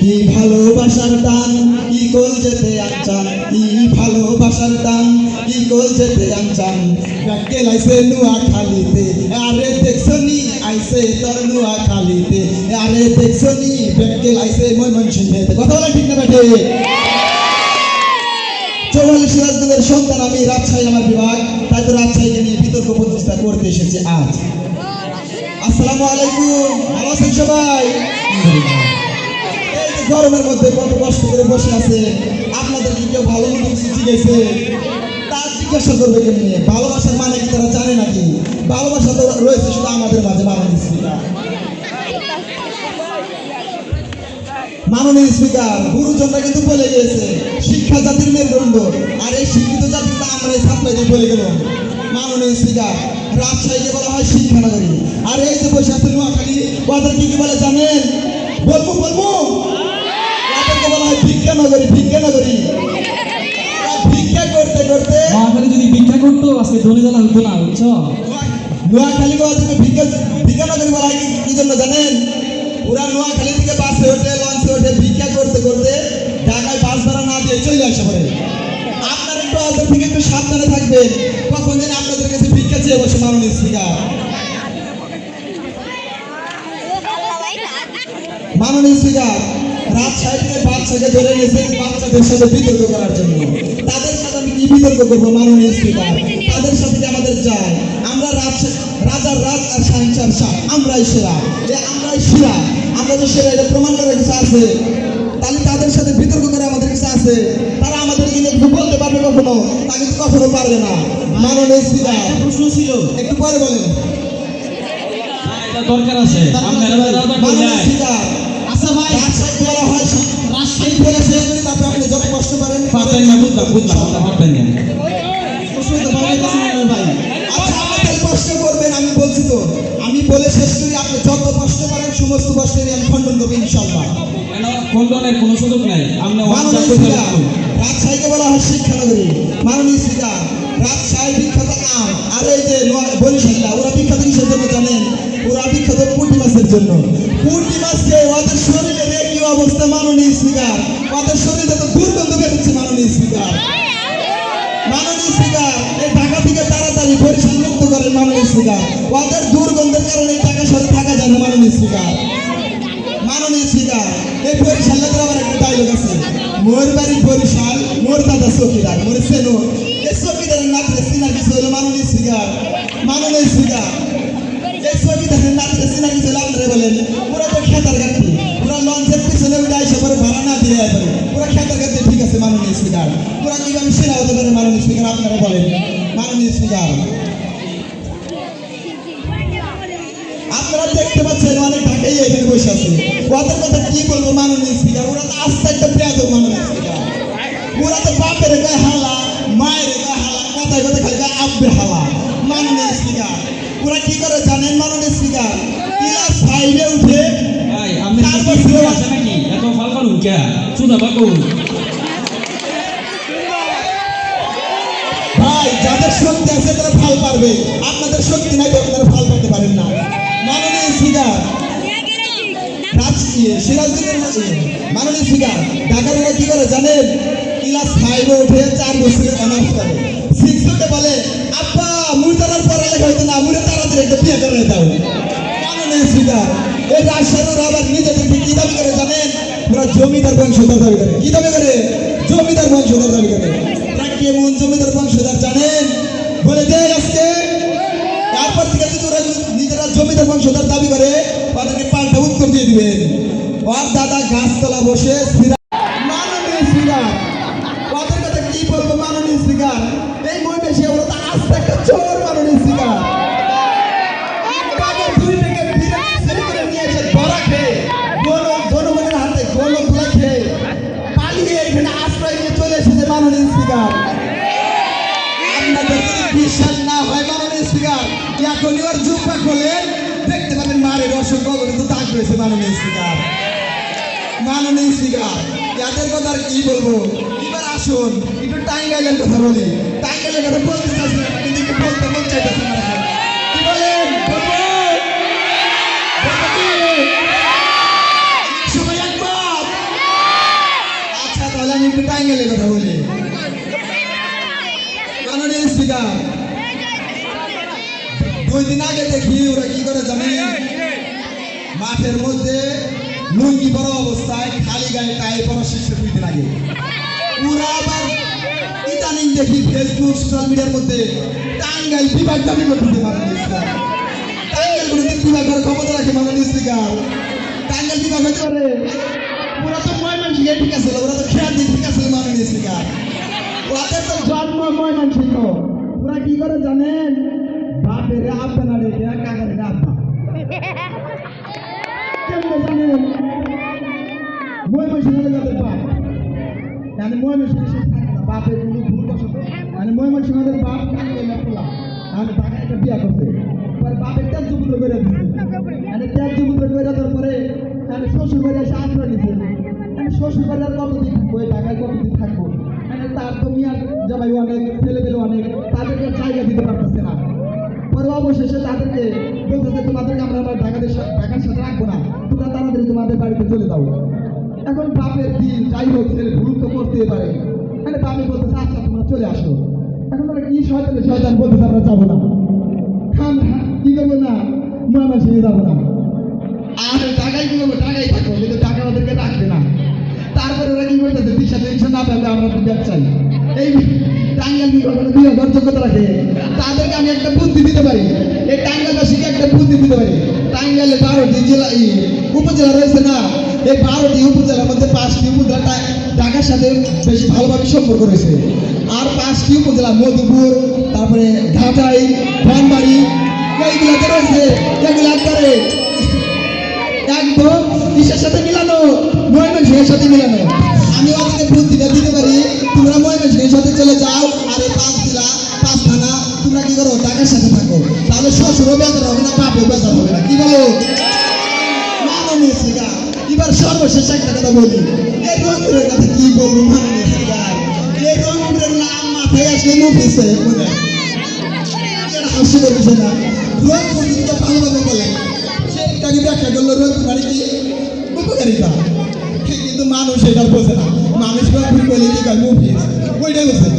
কি ভালোবাসার টান? কি গোল যেতে আনচান? কি ভালোবাসার টান? কি গোল যেতে আনচান? ব্যাকে লাইছে নুয়া খালিতে আরে দেখছনি আইছে তোর নুয়া খালিতে আরে দেখছনি ব্যাকে লাইছে মই মন শুনতে কথা বলা ঠিক না বেটে চৌবাল্লিশ রাজনগরের সন্তান আমি, রাজশাহী আমার বিভাগ। তাই তো রাজশাহীকে নিয়ে বিতর্ক প্রতিষ্ঠা করতে এসেছি আজ। আসসালামু আলাইকুম। ভালো আছেন সবাই। গরমের মধ্যে কত কষ্ট করে বসে আছে। আপনাদের কি কেউ ভালো মতো জিজ্ঞেসে তার জিজ্ঞাসা করবে কেমনি? ভালোবাসার মানে কি তারা জানে নাকি? ভালোবাসা তো রয়েছে, শুধু আমাদের মাঝে মাননীয় স্পিকার। মাননীয় স্পিকার, গুরুজনরা কিন্তু বলে গিয়েছে, শিক্ষা জাতির মেরুদণ্ড। আর এই শিক্ষিত জাতিটা আমরা এই দিয়ে বলে গেল মাননীয় স্পিকার, রাজশাহীকে বলা হয় শিক্ষানগরী আর এই যে বসে আছে নোয়াখালী ওদের কি কি বলে জানেন? বলব বলব। ভিক্ষানগরী ভিক্ষানগরী ভিক্ষা করতে করতে মহাখালী যদি ভিক্ষা করতো আজকে ধনী জানা হতো না বুঝছ? নোয়াখালী ওদেরকে ভিক্ষা ভিক্ষানগরী বলা হয় কি- কি জন্য জানেন? ওরা নোয়াখালী থেকে বাসে ওঠে লঞ্চে ওঠে ভিক্ষা করতে করতে ঢাকায় বাস ভাড়া না দিয়ে চলে আসে পরে। আপনার একটু ওদের থেকে একটু সাবধানে থাকবেন। কখন যেন আপনাদের কাছে ভিক্ষা চেয়ে বসে মাননীয় স্পিকার। মাননীয় স্পিকার রাজশাহী থেকে বাচ্চাকে ধরে গেছে বাচ্চাদের সাথে বিতর্ক করার জন্য। তাদের সাথে আমি কি বিতর্ক করব? মাননীয় স্পিকার তাদের সাথে আমাদের যায় আমরা রাজ- রাজার রাজ আর সাহিংসার শাহ আমরাই সেরা। এ আমরাই সেরা। আমরা তো সেরা এটা প্রমাণ করার কিছু আছে। তাহলে তাদের সাথে বিতর্ক করে আমাদের কিছু আছে। তারা আমাদের কিনে বলতে পারবে কখনো? তা কিন্তু কখনো পারবে না। মাননীয় স্পিকার প্রশ্ন ছিল। একটু পরে বলেন। দরকার আছে। আমি বলছি তো আমি বলে শেষ করি আপনি যত কষ্ট পারেন সমস্ত কষ্টেরই আমি খণ্ডন করব ইনশাল্লাহ খণ্ডনের সুযোগ নাই রাজশাহীকে বলা হয় শিক্ষানগরী মাননীয় স্পিকার রাজশাহী বিখ্যাত আম আর যে নোয়া- ওরা বিখ্যাত কিসের জন্য জানেন? ওরা বিখ্যাত পুঁটি মাছের জন্য। পুঁটি মাছকে ওদের স্পিকার ওদের শরীরে তো দুর্গন্ধ বেরোচ্ছে মাননীয় স্পিকার। মাননীয় স্পিকার, এই ঢাকা থেকে তাড়াতাড়ি বরিশাল মুক্ত করেন মাননীয় স্পিকার। ওদের দুর্গন্ধের কারণে ঢাকা শহরে থাকা যায় না মাননীয় স্পিকার। মাননীয় স্পিকার, এই বরিশালে তো আবার একটা ডায়লগ আছে। মোর বাড়ি বরিশাল, মোর দাদা চকিদার মোর সেনো। এই চকিদারের নাতিরে সিনার কিছু হলো মাননীয় স্পিকার। মাননীয় স্পিকার, এই চকিদারের নাতিরে সিনার কিছু হলো আপনারা বলেন। ওরা তো খেতার গাড়ি বলেন। মাননীয় স্পিকার আপনারা দেখতে পাচ্ছেন অনেক ঢাকাই এখানে বসে আছে। ওদের কথা কি বলব মাননীয় স্পিকার ওরা তো আস্তে একটা পেয়াদ মাননীয় স্পিকার ওরা তো বাপের গায়ে হালা মায়ের গায়ে হালা কথায় কথা খালি গায়ে আব্বে হালা। মাননীয় স্পিকার ওরা কি করে জানেন? মাননীয় স্পিকার ক্লাস ফাইভে উঠে ভাই আপনি কি এত ফাল করুন কে? সুদা বাকু শক্তি আছে তারা ফাল পারবে। আপনাদের শক্তি নাই তো আপনারা ফাল পারতে পারেন না। মাননীয় সিরাজগঞ্জের মধ্যে মাননীয় ঢাকার কি করে জানেন? ক্লাস ফাইভে উঠে চার বছরের অনার্স বলে, আব্বা মুই তারার পড়ালেখা হইতো না, মুড়ে তাড়াতাড়ি একটা বিয়ে করে দাও। মাননীয় আবার নিজেদেরকে কি দাবি করে জানেন? ওরা জমিদার বংশধর দাবি করে। কি দাবি করে? জমিদার বংশধর দাবি করে। ওরা কেমন জমিদার বংশধর জানেন? বলে দে আজকে। তারপর থেকে যদি ওরা নিজেরা জমিদার বংশধর দাবি করে তাদেরকে পাল্টা উত্তর দিয়ে দিবেন। ওর দাদা গাছতলা বসে মাননীয় স্পিকার ওদের কথা কি বলব মাননীয় স্পিকার হয় মাননীয় স্পিকার এখনই ওর জুব্বা খোলেন দেখতে পাবেন মারের অসংখ্য কিন্তু দাগ রয়েছে মাননীয় স্পিকার মাননীয় স্পিকার এদের কথা বলব? এবার আসুন, একটু টাঙ্গাইলের কথা বলি। টাইগাইলের কথা বলতে চাচ্ছি দুই আগে দেখি ওরা কি করে জানে মাঠের মধ্যে লুঙ্গি পরা অবস্থায় খালি গায়ে টাই পরা শিখছে দুই দিন আগে। ওরা আবার ইদানিং দেখি ফেসবুক সোশ্যাল মিডিয়ার মধ্যে টাঙ্গাইল বিভাগ দাবি করতে মাননীয় স্পিকার টাঙ্গাইল কোনো বিভাগ করার ক্ষমতা রাখে মাননীয় স্পিকার টাঙ্গাইল বিভাগ হতে পারে, ওরা তো ময় ময়মনসিংহে ঠিক আছে, ওরা তো খেয়াল দিয়ে ঠিক আছে মাননীয় স্পিকার ওদের তো জন্ম ময়মনসিংহ। ওরা কি করে জানেন? না রেখে কাকারে আব্বা কেমনে জানেন ময়মনসিংহ যাদের বাপ মানে ময়মনসিংহ সে থাকে না বাপের কোনো ভুল বসত মানে ময়মনসিংহের বাপ কাকে না আমি তাকে একটা বিয়া করছে পরে বাপের ত্যাগ পুত্র করে দিচ্ছে মানে ত্যাগ পুত্র করে দেওয়ার পরে মানে শ্বশুর বাড়ি এসে আশ্রয় নিচ্ছে মানে শ্বশুর বাড়ি আর কতদিন থাকব তার তো মিয়ার জামাই অনেক ছেলে পেলে অনেক তাদেরকে জায়গা দিতে পারতেছে না পরে অবশেষে তাদেরকে বলতেছে তোমাদেরকে আমরা আমার ঢাকাদের ঢাকার সাথে রাখব না। তোমরা তাড়াতাড়ি তোমাদের বাড়িতে চলে যাও। এখন বাপের দিন যাই হোক ছেলে ভুল তো করতেই পারে। মানে বাপে বলতেছে আচ্ছা তোমরা চলে আসো। এখন তারা কি শয়তানে শয়তান বলতেছে আমরা যাব না। আমরা কি করব না? সঙ্গে যাব না। আর টাকাই কি করব? টাকাই থাকব, কিন্তু টাকা ওদেরকে রাখবে না। তারপরে ওরা কি করতেছে? দিশা টেনশন না পাবে আমরা ব্যবসায়ী। এই টাঙ্গাল হাজার যোগ্যতা রাখে। তাদেরকে আমি একটা বুদ্ধি দিতে পারি। এই টাঙ্গালবাসীকে একটা বুদ্ধি দিতে পারি। টাঙ্গাইলে বারোটি জেলা উপজেলা রয়েছে না, এই বারোটি উপজেলার মধ্যে পাঁচটি উপজেলা ঢাকার সাথে বেশি ভালোভাবে সম্পর্ক রয়েছে। আর পাঁচটি উপজেলা মধুপুর, তারপরে ঘাটাই ধনবাড়ি, এইগুলাতে রয়েছে। এগুলো একবারে একদম কিসের সাথে মিলানো, ময়মনসিংহের সাথে মিলানো। আমি ওদেরকে সাথে চলে যাও, আর এই পাঁচ জেলা পাঁচ থানা, তোমরা কি করো টাকার সাথে থাকো। তাহলে শ্বশুরও বেতন হবে না, বাপও বেতন হবে না। কি বলো? স্পিকার এবার সর্বশেষ একটা কথা বলি। এই রংপুরের কথা কি বলব মাননীয় এই রংপুরের নাম মাথায় আসলে মুফিস মনে হাস্যকর বিষয় না। রংপুর কিন্তু ভালোভাবে বলেন সেটাকে ব্যাখ্যা করল, রংপুর মানে কি? উপকারিতা। কিন্তু মানুষ, এটা বোঝে না। মানুষ রংপুর বলে কি কয় মুফিস ওইটাই বোঝে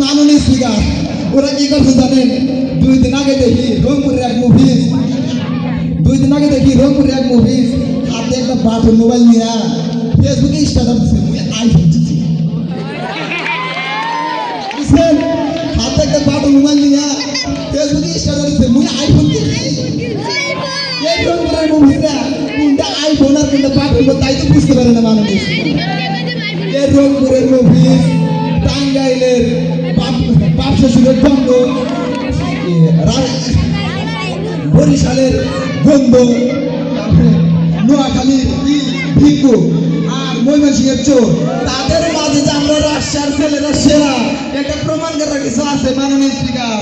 মাননীয় স্পিকার ওরা কি করছে জানেন? দুই দিন আগে দেখি রংপুরের এক মুভিস দুই দিন আগে দেখি রংপুরের এক মুভিস হাতে একটা বাটন মোবাইল নিয়ে ফেসবুকে স্ট্যাটাস দিচ্ছে মুই আইফোন দিচ্ছি বুঝছেন? হাতে একটা বাটন মোবাইল নিয়ে ফেসবুকে স্ট্যাটাস দিচ্ছে মুই আইফোন দিচ্ছি এই রংপুরের মুভিসরা কোনটা আইফোন আর কোনটা বাটন তাই তো বুঝতে পারে না মানুষ। এই রংপুরের মুভিস টাঙ্গাইলের বাপ শ্বশুরের বরিশালের বন্ধ নোয়াখালীর ভিক্ষু আর ময়মনসিংহের তাদের মাঝে যে আমরা রাজশাহীর ছেলেরা সেরা, এটা প্রমাণ করার কিছু আছে মাননীয় স্পিকার।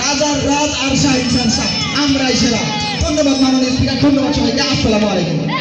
রাজার রাজ আর শাহিন শাহ আমরাই সেরা। ধন্যবাদ মাননীয় স্পিকার, ধন্যবাদ সবাইকে। আসসালামু আলাইকুম।